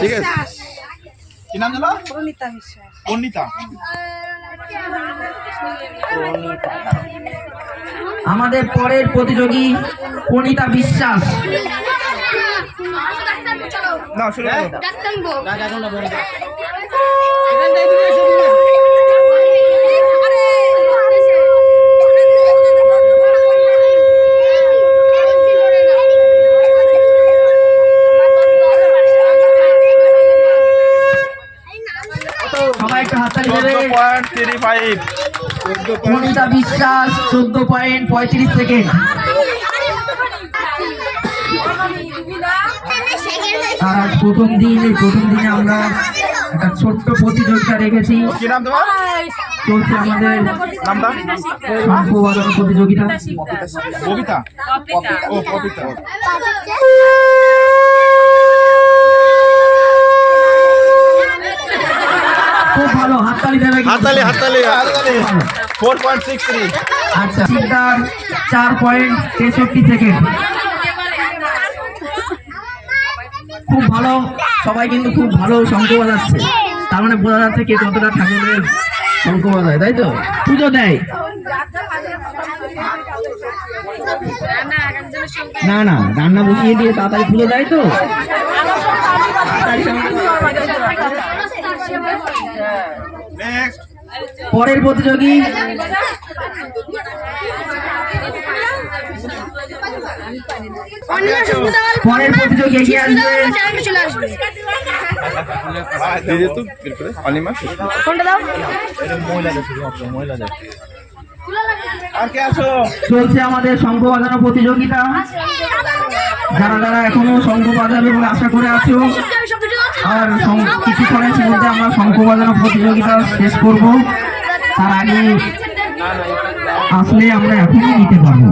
ঠিক আছে। কি নাম জানো প্রণীতা বিশ্বাস। আমাদের পরের প্রতিযোগী পণিতা বিশ্বাস। না শুরু করো। সবাই একটা হাততালি দেবে চোদ্দ পয়েন্ট থ্রি ফাইভ পণিতা বিশ্বাস চোদ্দ পয়েন্ট পঁয়ত্রিশ সেকেন্ড। আর প্রথম দিন প্রথম দিনে আমরা একটা ছোট্ট প্রতিযোগিতা রেখেছি। কি নাম তোমার? চলছে আমাদের নামটা? বাজানো প্রতিযোগিতা। ও পবিতা খুব ভালো হাততালি দেবে কিন্তু। হাততালি হাততালি। হাততালি ফোর পয়েন্ট সিক্স থ্রি। আচ্ছা চার পয়েন্ট তেষট্টি সেকেন্ড। খুব ভালো সবাই কিন্তু খুব ভালো শঙ্খ বাজাচ্ছে। তার মানে বোঝা যাচ্ছে কে কতটা ঠাকুরের শঙ্খ বাজায় তাই তো? পুজো দেয়। না না রান্না বসিয়ে দিয়ে তাড়াতাড়ি পুজো দেয় তো। পরের প্রতিযোগী পরের প্রতিযোগী এগিয়ে আসবে। দিদি তো অনিমা? আর কে চলছে আমাদের শঙ্খ বাজানো প্রতিযোগিতা। যারা যারা এখনও শঙ্খ বাজাবে বলে আশা করে আছো আর সং- কিছুক্ষণের মধ্যে আমরা শঙ্খ প্রতিযোগিতা শেষ করব। তার আগে আসলে আমরা এখনই নিতে পারব।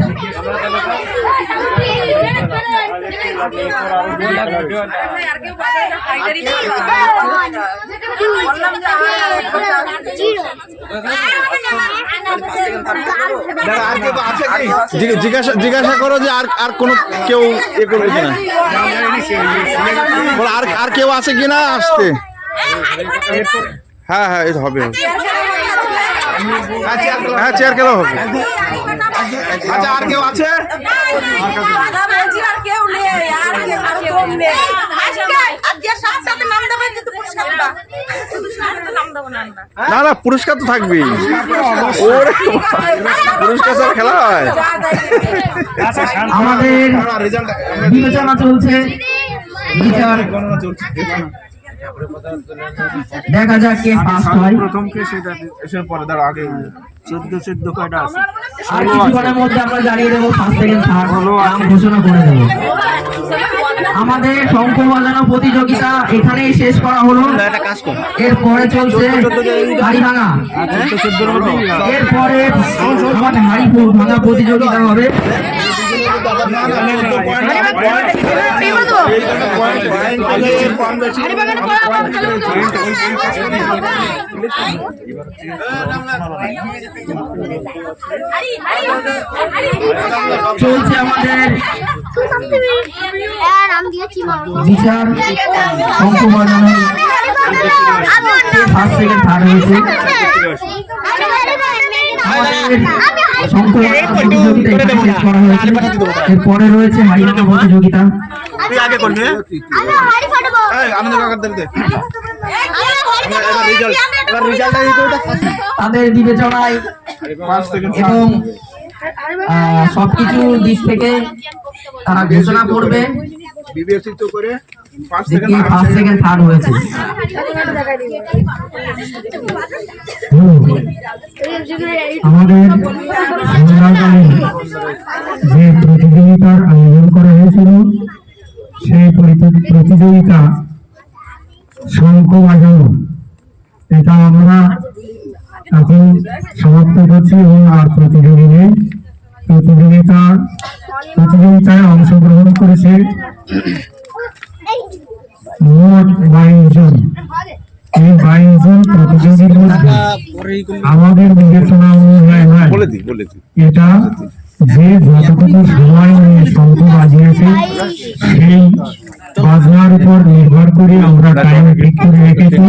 জিজ্ঞাসা জিজ্ঞাসা করো যে আর আর কোনো কেউ এ করবে কিনা? আর আর কেউ আছে কিনা আসতে? হ্যাঁ হ্যাঁ হবে। হ্যাঁ চেয়ার খেলা হবে। আচ্ছা আর কেউ আছে? দাদা বলছি আর কেউ নেই আর কেউ আর কম নেই আর যে সাথে সাথে নাম দেবে কিন্তু পুরস্কারটা শুধু সাথে নাম দেবো না না না পুরস্কার তো থাকবেই। ওরে পুরস্কার স্যার খেলা হয়? আমাদের বিবেচনা চলছে বিচার গণনা চলছে দেখা যাক কে ফার্স্ট হয় প্রথমকে সেটা এসে পরে দাঁড়া আগে চোদ্দ চোদ্দ কয়টা আছে আর কিছুক্ষণের মধ্যে আমরা জানিয়ে দেবো ফার্স্ট সেকেন্ড থার্ড নাম ঘোষণা করে দেবো আমাদের শঙ্খ বাজানো প্রতিযোগিতা এখানেই শেষ করা হলো এরপরে চলছে হাড়ি ভাঙা এরপরে আমাদের হাড়ি ভাঙা প্রতিযোগিতা হবে চলছে আমাদের বিচার ফার্স্ট সেকেন্ড থার্ড হয়েছে। এরপরে রয়েছে ভাঙা প্রতিযোগিতা তাদের বিবেচনায় এবং আহ, সবকিছু দিক থেকে তারা ঘোষণা করবে। বিবেচিত করে ফার্স্ট সেকেন্ড থার্ড হয়েছে আমাদের যে প্রতিযোগিতার আয়োজন করা হয়েছিল সেই প্রতি- প্রতিযোগিতা শঙ্খ বাজানো এটা আমরা এখন সমাপ্ত করছি এবং আর প্রতিযোগী নেই প্রতিযোগিতা প্রতিযোগিতায় অংশগ্রহণ করেছে মোট বাইশ জন এই বাইশ জন প্রতিযোগীর মধ্যে আমাদের বিবেচনা অনুযায়ী হয় এটা যে যতটুকু সময় নিয়ে শঙ্খ বাজিয়েছে সেই বাজনার উপর নির্ভর করে আমরা টাইম ঠিক করে রেখেছি।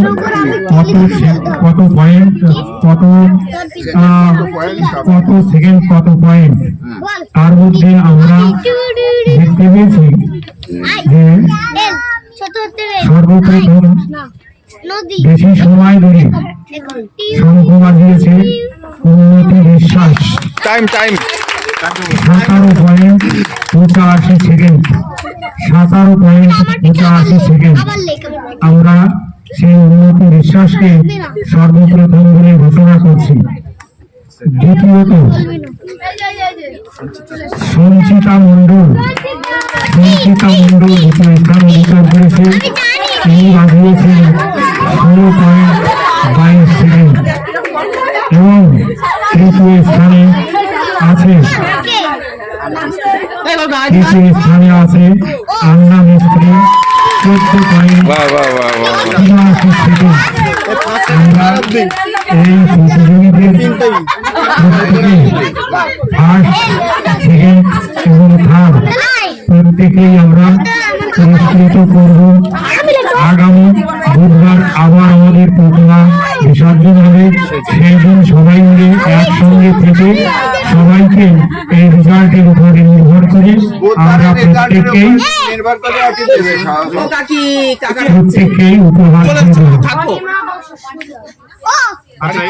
কত কত পয়েন্ট কত কত সেকেন্ড কত পয়েন্ট তার মধ্যে আমরা দেখতে পেয়েছি যে নদী। বেশি সময় ধরে বাজিয়েছে উন্নতি বিশ্বাস টাইম টাইম সাতারো পয়েন্ট পঁচাশি সেকেন্ড সাতারো পয়েন্ট পঁচাশি সেকেন্ড আমরা সেই উন্নতি বিশ্বাসকে সর্বপ্রথম বলে ঘোষণা করছি। দ্বিতীয়ত সঞ্চিতা মণ্ডল সঞ্চিতা মণ্ডল দ্বিতীয় স্থান অধিকার করেছে। তিনি ষোলো পয়েন্ট বাইশ সেকেন্ড এবং তৃতীয় স্থানে আছে তৃতীয় স্থানে আছে আন্না মিস্ত্রি চোদ্দ পয়েন্ট বাহ বাহ বাহ বাহ তিরাশি সেকেন্ড আমরা এই প্রতিযোগীদের ফার্স্ট সেকেন্ড এবং থার্ড প্রত্যেকেই আমরা সবাইকে এই রেজাল্টের উপরে নির্ভর করে আমরা প্রত্যেককেই প্রত্যেককেই উপহার আচ্ছা